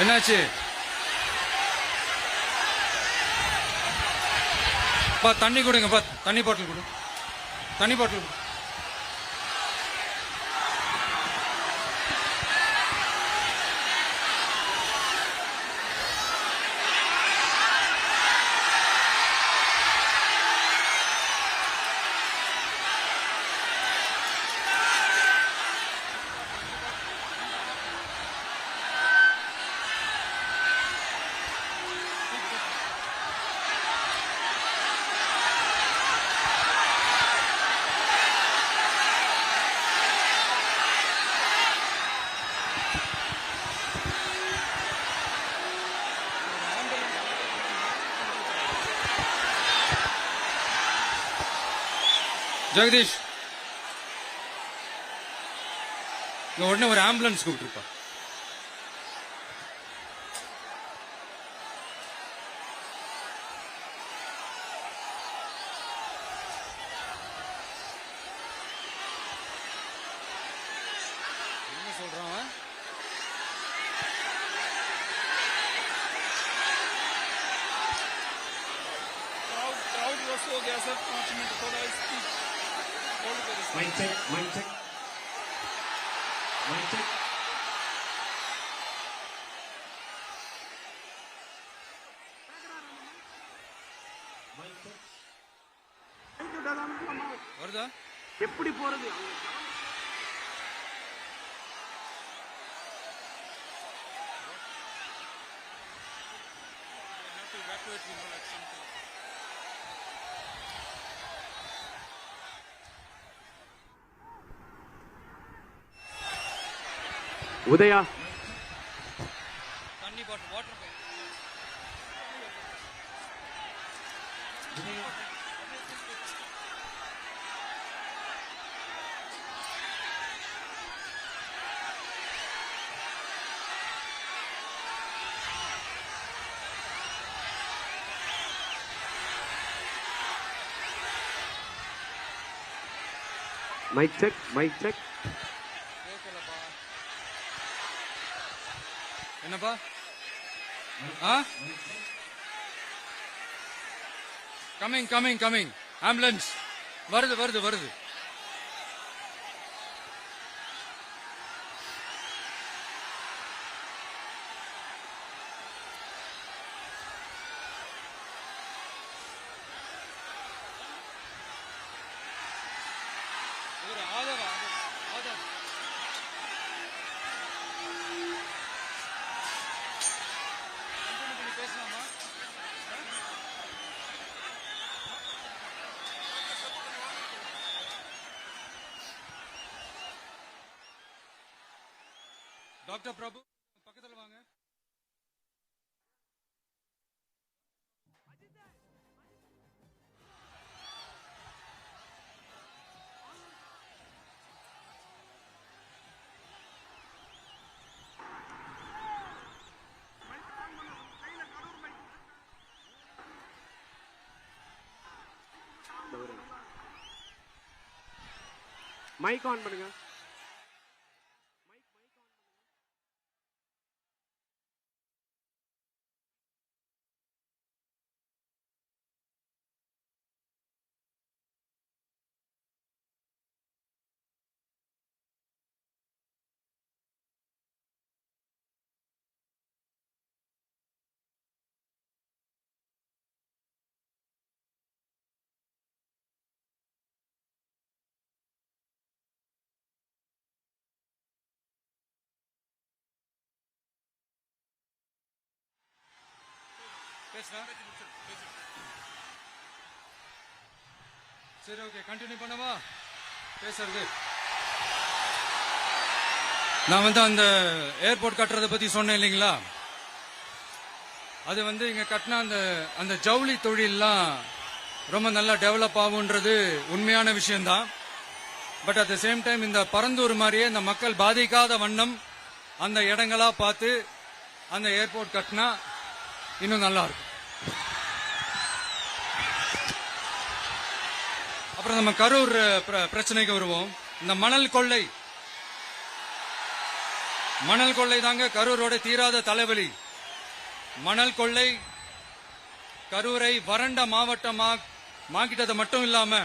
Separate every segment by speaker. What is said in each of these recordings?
Speaker 1: என்னாச்சு? பா தண்ணி கொடுங்க பா. தண்ணி பாட்டில் கொடு. தண்ணி பாட்டில் கொடு. ஜெகதீஷ் இங்க உடனே ஒரு ஆம்புலன்ஸ் கூப்பிட்டுருப்பா என்ன சொல்றான் அவன்?
Speaker 2: क्राउड क्राउड वॉश हो गया सर पाँच मिनट थोड़ा speech
Speaker 3: Mind check, mind check. Mind check.
Speaker 1: வருதா
Speaker 2: எப்படி போறது
Speaker 3: evacuate
Speaker 1: people at some
Speaker 3: point. Water mic check
Speaker 1: mic check என்னப்பா? ஆ? கமிங் கமிங் கமிங் ஆம்புலன்ஸ் வருது வருது வருது. டாக்டர் பிரபு பக்கத்துல வாங்க.
Speaker 3: மைக் ஆன் பண்ணுங்க.
Speaker 1: சரி ஓகே கண்டினியூ பண்ணவா? பேசுறது. நான் வந்து அந்த ஏர்போர்ட் கட்டுறத பத்தி சொன்னேன் இல்லைங்களா? அது வந்து இங்க கட்டின அந்த அந்த ஜவுளி தொழில்லாம் ரொம்ப நல்லா டெவலப் ஆகுன்றது உண்மையான விஷயம்தான். But at the same time இந்த பரந்தூர் மாதிரியே இந்த மக்கள் பாதிக்காத வண்ணம் அந்த இடங்களா பார்த்து அந்த ஏர்போர்ட் கட்டினா இன்னும் நல்லா இருக்கும். அப்புறம் நம்ம கரூர் பிர- பிரச்சனைக்கு வருவோம். இந்த மணல் கொள்ளை. மணல் கொள்ளை தாங்க கரூரோட தீராத தலைவலி. மணல் கொள்ளை கரூரை வறண்ட மாவட்டமா மாக்கிட்டது மட்டும் இல்லாம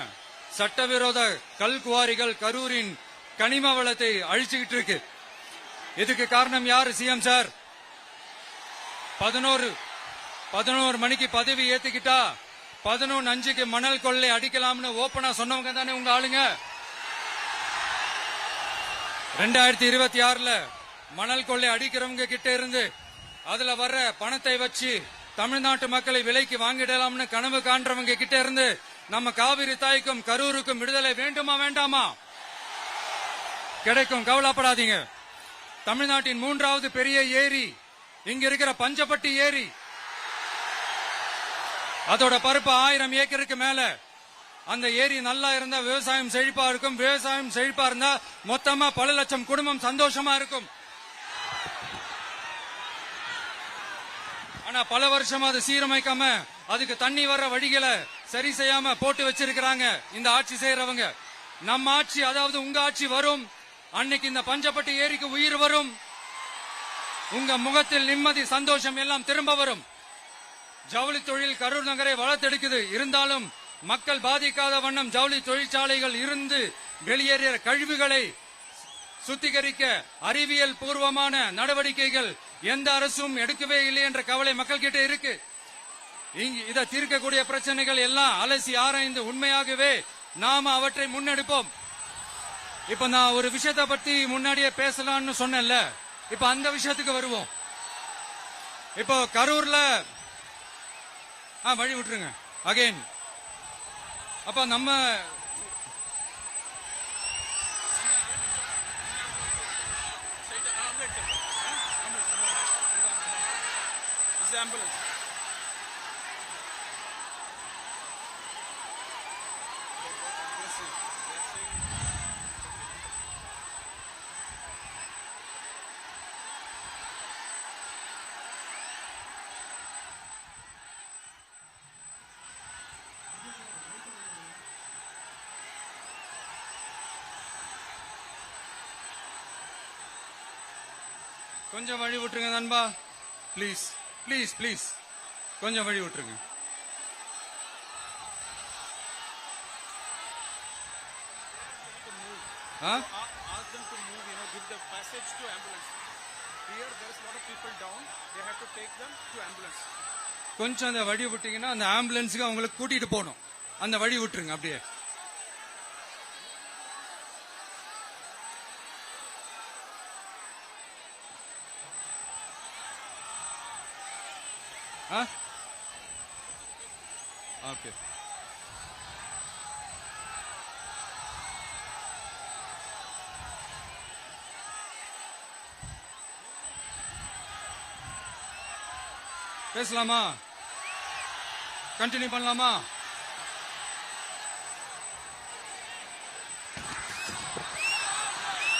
Speaker 1: சட்டவிரோத கல் குவாரிகள் கரூரின் கனிம வளத்தை அழிச்சுக்கிட்டு இருக்கு. இதுக்கு காரணம் யாரு சிஎம் சார்? பதினோரு பதினோரு மணிக்கு பதவி ஏத்துக்கிட்டா பதினொன்னு அஞ்சுக்கு மணல் கொள்ளை அடிக்கலாம்னு ஓப்பனா சொன்னவங்க தானே உங்க ஆளுங்க? ரெண்டாயிரத்தி இருபத்தி ஆறுல மணல் கொள்ளை அடிக்கிறவங்க கிட்ட இருந்து அதுல வர்ற பணத்தை வச்சு தமிழ்நாட்டு மக்களை விலைக்கு வாங்கிடலாம்னு கனவு காண்றவங்க கிட்ட இருந்து நம்ம காவிரி தாய்க்கும் கரூருக்கும் விடுதலை வேண்டுமா வேண்டாமா? கிடைக்கும் கவலைப்படாதீங்க. தமிழ்நாட்டின் மூன்றாவது பெரிய ஏரி இங்க இருக்கிற பஞ்சப்பட்டி ஏரி அதோட பருப்பு ஆயிரம் ஏக்கருக்கு மேல. அந்த ஏரி நல்லா இருந்தா விவசாயம் செழிப்பா இருக்கும். விவசாயம் செழிப்பா இருந்தா மொத்தமா பல லட்சம் குடும்பம் சந்தோஷமா இருக்கும். ஆனா பல வருஷமா அதை சீரமைக்காம அதுக்கு தண்ணி வர்ற வழிகளை சரி செய்யாம போட்டு வச்சிருக்கிறாங்க இந்த ஆட்சி செய்யறவங்க நம்ம ஆட்சி அதாவது உங்க ஆட்சி வரும். அன்னைக்கு இந்த பஞ்சப்பட்டி ஏரிக்கு உயிர் வரும். உங்க முகத்தில் நிம்மதி சந்தோஷம் எல்லாம் திரும்ப வரும். ஜவுளி தொழில் கரூர் நகரை வளர்த்தெடுக்குது. இருந்தாலும் மக்கள் பாதிக்காத வண்ணம் ஜவுளி தொழிற்சாலைகள் இருந்து வெளியேறிய கழிவுகளை சுத்திகரிக்க அறிவியல் பூர்வமான நடவடிக்கைகள் எந்த அரசும் எடுக்கவே இல்லை என்ற கவலை மக்கள் கிட்ட இருக்கு இதை தீர்க்கக்கூடிய பிரச்சனைகள் எல்லாம் அலசி ஆராய்ந்து உண்மையாகவே நாம அவற்றை முன்னெடுப்போம். இப்ப நான் ஒரு விஷயத்தை பத்தி முன்னாடியே பேசலாம்னு சொன்னேன்ல. இப்ப அந்த விஷயத்துக்கு வருவோம். இப்போ கரூர்ல ஆ வழி விட்டுருங்க. அகைன் அப்ப நம்ம
Speaker 2: Say the ambulance. huh? Ambulance, ambulance. This is the ambulance.
Speaker 1: கொஞ்சம் வழி விட்டுருங்க நண்பா ப்ளீஸ் ப்ளீஸ் ப்ளீஸ் கொஞ்சம் வழி விட்டுருங்க ஆ
Speaker 2: A- Ask them to move, you know, give the passage to ambulance. Here, there is a lot of people down. They have to take them to ambulance.
Speaker 1: கொஞ்சம் அந்த வழி விட்டீங்கன்னா அந்த ஆம்புலன்ஸுக்கு அவங்களுக்கு கூட்டிட்டு போகணும் அந்த வழி விட்டுருங்க அப்படியே ஆ ஓகே பேசலாமா கண்டினியூ பண்ணலாமா